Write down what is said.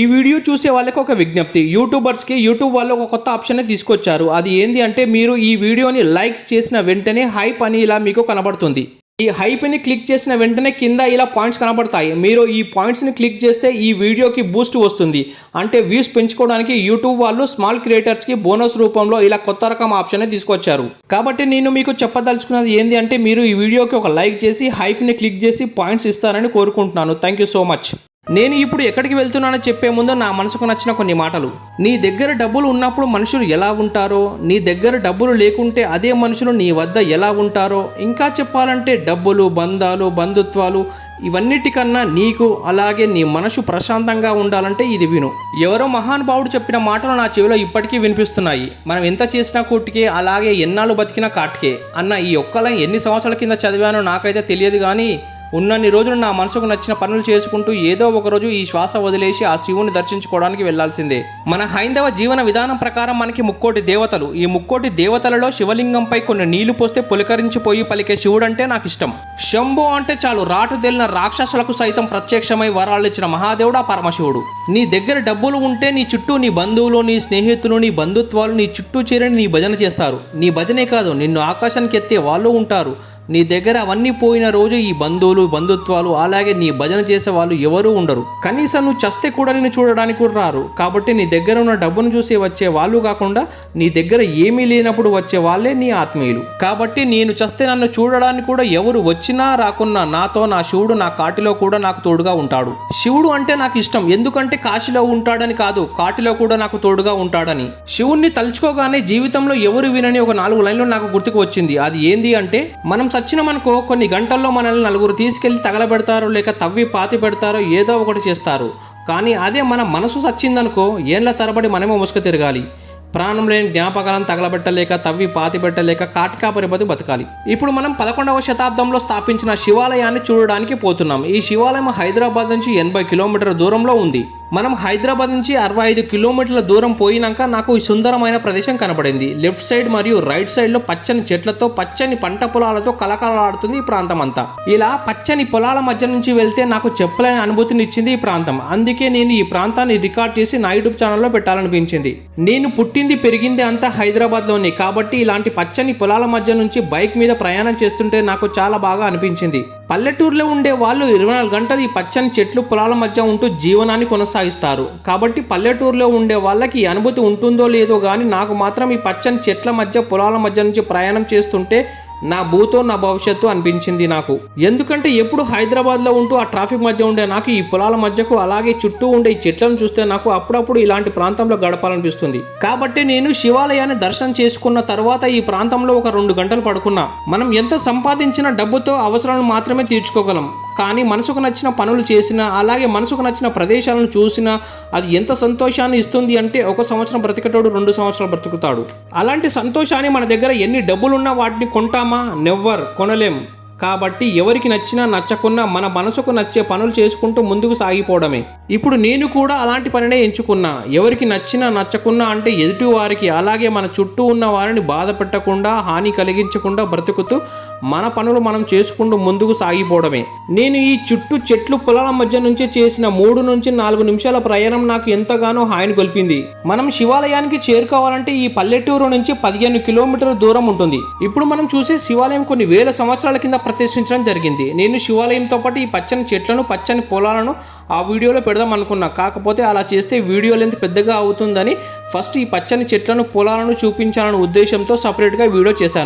ఈ వీడియో చూసే వాళ్ళకి ఒక విజ్ఞప్తి. యూట్యూబర్స్కి యూట్యూబ్ వాళ్ళు ఒక కొత్త ఆప్షన్ తీసుకొచ్చారు. అది ఏంది అంటే మీరు ఈ వీడియోని లైక్ చేసిన వెంటనే హైప్ అని ఇలా మీకు కనబడుతుంది. ఈ హైప్ని క్లిక్ చేసిన వెంటనే కింద ఇలా పాయింట్స్ కనబడతాయి. మీరు ఈ పాయింట్స్ని క్లిక్ చేస్తే ఈ వీడియోకి బూస్ట్ వస్తుంది. అంటే వ్యూస్ పెంచుకోవడానికి యూట్యూబ్ వాళ్ళు స్మాల్ క్రియేటర్స్కి బోనస్ రూపంలో ఇలా కొత్త రకం ఆప్షన్ తీసుకొచ్చారు. కాబట్టి నేను మీకు చెప్పదలుచుకున్నది ఏంది అంటే మీరు ఈ వీడియోకి ఒక లైక్ చేసి హైప్ని క్లిక్ చేసి పాయింట్స్ ఇస్తారని కోరుకుంటున్నాను. Thank you so much. నేను ఇప్పుడు ఎక్కడికి వెళ్తున్నానో చెప్పే ముందు నా మనసుకు నచ్చిన కొన్ని మాటలు. నీ దగ్గర డబ్బులు ఉన్నప్పుడు మనుషులు ఎలా ఉంటారో నీ దగ్గర డబ్బులు లేకుంటే అదే మనుషులు నీ వద్ద ఎలా ఉంటారో ఇంకా చెప్పాలంటే డబ్బులు బంధాలు బంధుత్వాలు ఇవన్నిటికన్నా నీకు అలాగే నీ మనసు ప్రశాంతంగా ఉండాలంటే ఇది విను. ఎవరో మహానుభావుడు చెప్పిన మాటలు నా చెవిలో ఇప్పటికీ వినిపిస్తున్నాయి. మనం ఎంత చేసినా కూటికే అలాగే ఎన్నాళ్ళు బతికినా కాటికే. అన్న ఈ ఒక్కలై ఎన్ని సంవత్సరాల కింద చదివానో నాకైతే తెలియదు కానీ ఉన్నన్ని రోజులు నా మనసుకు నచ్చిన పనులు చేసుకుంటూ ఏదో ఒకరోజు ఈ శ్వాస వదిలేసి ఆ శివుని దర్శించుకోవడానికి వెళ్ళాల్సిందే. మన హైందవ జీవన విధానం ప్రకారం మనకి ముక్కోటి దేవతలు. ఈ ముక్కోటి దేవతలలో శివలింగంపై కొన్ని నీళ్ళు పోస్తే పులకరించిపోయి పలికే శివుడు అంటే నాకు ఇష్టం. శంభో అంటే చాలు రాటు తేలిన రాక్షసులకు సైతం ప్రత్యక్షమై వరాలు ఇచ్చిన మహాదేవుడా పరమశివుడు. నీ దగ్గర డబ్బులు ఉంటే నీ చుట్టూ నీ బంధువులు నీ స్నేహితులు నీ బంధుత్వాలు నీ చుట్టూ చేరని నీ భజన చేస్తారు. నీ భజనే కాదు నిన్ను ఆకాశానికి ఎత్తే వాళ్ళు ఉంటారు. నీ దగ్గర అవన్నీ పోయిన రోజు ఈ బంధువులు బంధుత్వాలు అలాగే నీ భజన చేసే వాళ్ళు ఎవరూ ఉండరు. కనీసం నువ్వు చస్తే కూడా నేను చూడడానికి కూడా రారు. కాబట్టి నీ దగ్గర ఉన్న డబ్బును చూసి వచ్చే వాళ్ళు కాకుండా నీ దగ్గర ఏమీ లేనప్పుడు వచ్చే వాళ్ళే నీ ఆత్మీయులు. కాబట్టి నేను చస్తే నన్ను చూడడానికి కూడా ఎవరు వచ్చినా రాకున్నా నాతో నా శివుడు నా కాటిలో కూడా నాకు తోడుగా ఉంటాడు. శివుడు అంటే నాకు ఇష్టం. ఎందుకంటే కాశీలో ఉంటాడని కాదు కాటిలో కూడా నాకు తోడుగా ఉంటాడని. శివుణ్ణి తలుచుకోగానే జీవితంలో ఎవరు వినని ఒక నాలుగు లైన్లు నాకు గుర్తుకు వచ్చింది. అది ఏంది అంటే మనం వచ్చినమనుకో కొన్ని గంటల్లో మనల్ని నలుగురు తీసుకెళ్ళి తగలబెడతారు లేక తవ్వి పాతి పెడతారో ఏదో ఒకటి చేస్తారు. కానీ అదే మన మనసు సచ్చిందనుకో ఏళ్ళ తరబడి మనమే ముసుక తిరగాలి. ప్రాణం లేని జ్ఞాపకాలను తగలబెట్టలేక తవ్వి పాతి పెట్టలేక కాటికాపరిపతి బతకాలి. ఇప్పుడు మనం పదకొండవ శతాబ్దంలో స్థాపించిన శివాలయాన్ని చూడడానికి పోతున్నాం. ఈ శివాలయం హైదరాబాద్ నుంచి ఎనభై కిలోమీటర్ల దూరంలో ఉంది. మనం హైదరాబాద్ నుంచి అరవై ఐదు కిలోమీటర్ల దూరం పోయినాక నాకు ఈ సుందరమైన ప్రదేశం కనబడింది. లెఫ్ట్ సైడ్ మరియు రైట్ సైడ్లో పచ్చని చెట్లతో పచ్చని పంట పొలాలతో కలకలలాడుతుంది ఈ ప్రాంతం అంతా. ఇలా పచ్చని పొలాల మధ్య నుంచి వెళ్తే నాకు చెప్పలేని అనుభూతిని ఇచ్చింది ఈ ప్రాంతం. అందుకే నేను ఈ ప్రాంతాన్ని రికార్డ్ చేసి నా యూట్యూబ్ ఛానల్లో పెట్టాలనిపించింది. నేను పుట్టింది పెరిగింది అంతా హైదరాబాద్లోనే కాబట్టి ఇలాంటి పచ్చని పొలాల మధ్య నుంచి బైక్ మీద ప్రయాణం చేస్తుంటే నాకు చాలా బాగా అనిపించింది. పల్లెటూరులో ఉండే వాళ్ళు ఇరవై నాలుగు గంటలు ఈ పచ్చని చెట్లు పొలాల మధ్య ఉంటూ జీవనాన్ని కొనసాగిస్తారు. కాబట్టి పల్లెటూరులో ఉండే వాళ్ళకి అనుభూతి ఉంటుందో లేదో కానీ నాకు మాత్రం ఈ పచ్చని చెట్ల మధ్య పొలాల మధ్య నుంచి ప్రయాణం చేస్తుంటే నా భూతో నా భవిష్యత్తు అనిపించింది నాకు. ఎందుకంటే ఎప్పుడు హైదరాబాద్లో ఉంటూ ఆ ట్రాఫిక్ మధ్య ఉండే నాకు ఈ పొలాల మధ్యకు అలాగే చుట్టూ ఉండే ఈ చెట్లను చూస్తే నాకు అప్పుడప్పుడు ఇలాంటి ప్రాంతంలో గడపాలనిపిస్తుంది. కాబట్టి నేను శివాలయాన్ని దర్శనం చేసుకున్న తర్వాత ఈ ప్రాంతంలో ఒక రెండు గంటలు పడుకున్నా. మనం ఎంత సంపాదించిన డబ్బుతో అవసరాలను మాత్రమే తీర్చుకోగలం. కానీ మనసుకు నచ్చిన పనులు చేసినా అలాగే మనసుకు నచ్చిన ప్రదేశాలను చూసినా అది ఎంత సంతోషాన్ని ఇస్తుంది అంటే ఒక సంవత్సరం బ్రతికటోడు రెండు సంవత్సరాలు బ్రతుకుతాడు. అలాంటి సంతోషాన్ని మన దగ్గర ఎన్ని డబ్బులున్నా వాటిని కొంటామా? నెవ్వర్ కొనలేం. కాబట్టి ఎవరికి నచ్చినా నచ్చకున్నా మన మనసుకు నచ్చే పనులు చేసుకుంటూ ముందుకు సాగిపోవడమే. ఇప్పుడు నేను కూడా అలాంటి పనినే ఎంచుకున్నా. ఎవరికి నచ్చినా నచ్చకున్నా అంటే ఎదుటి వారికి అలాగే మన చుట్టూ ఉన్న వారిని బాధ పెట్టకుండా హాని కలిగించకుండా బ్రతుకుతూ మన పనులు మనం చేసుకుంటూ ముందుకు సాగిపోవడమే. నేను ఈ చుట్టూ చెట్లు పొలాల మధ్య నుంచే చేసిన మూడు నుంచి నాలుగు నిమిషాల ప్రయాణం నాకు ఎంతగానో హాయిని గొల్పింది. మనం శివాలయానికి చేరుకోవాలంటే ఈ పల్లెటూరు నుంచి పదిహేను కిలోమీటర్ల దూరం ఉంటుంది. ఇప్పుడు మనం చూసే శివాలయం కొన్ని వేల సంవత్సరాల కింద ప్రతిష్ఠించడం జరిగింది. నేను శివాలయంతో పాటు ఈ పచ్చని చెట్లను పచ్చని పొలాలను ఆ వీడియోలో పెడదాం అనుకున్నా. కాకపోతే అలా చేస్తే వీడియో లెంత్ పెద్దగా అవుతుందని ఫస్ట్ ఈ పచ్చని చెట్లను పొలాలను చూపించాలనే ఉద్దేశంతో సపరేట్గా వీడియో చేశాను.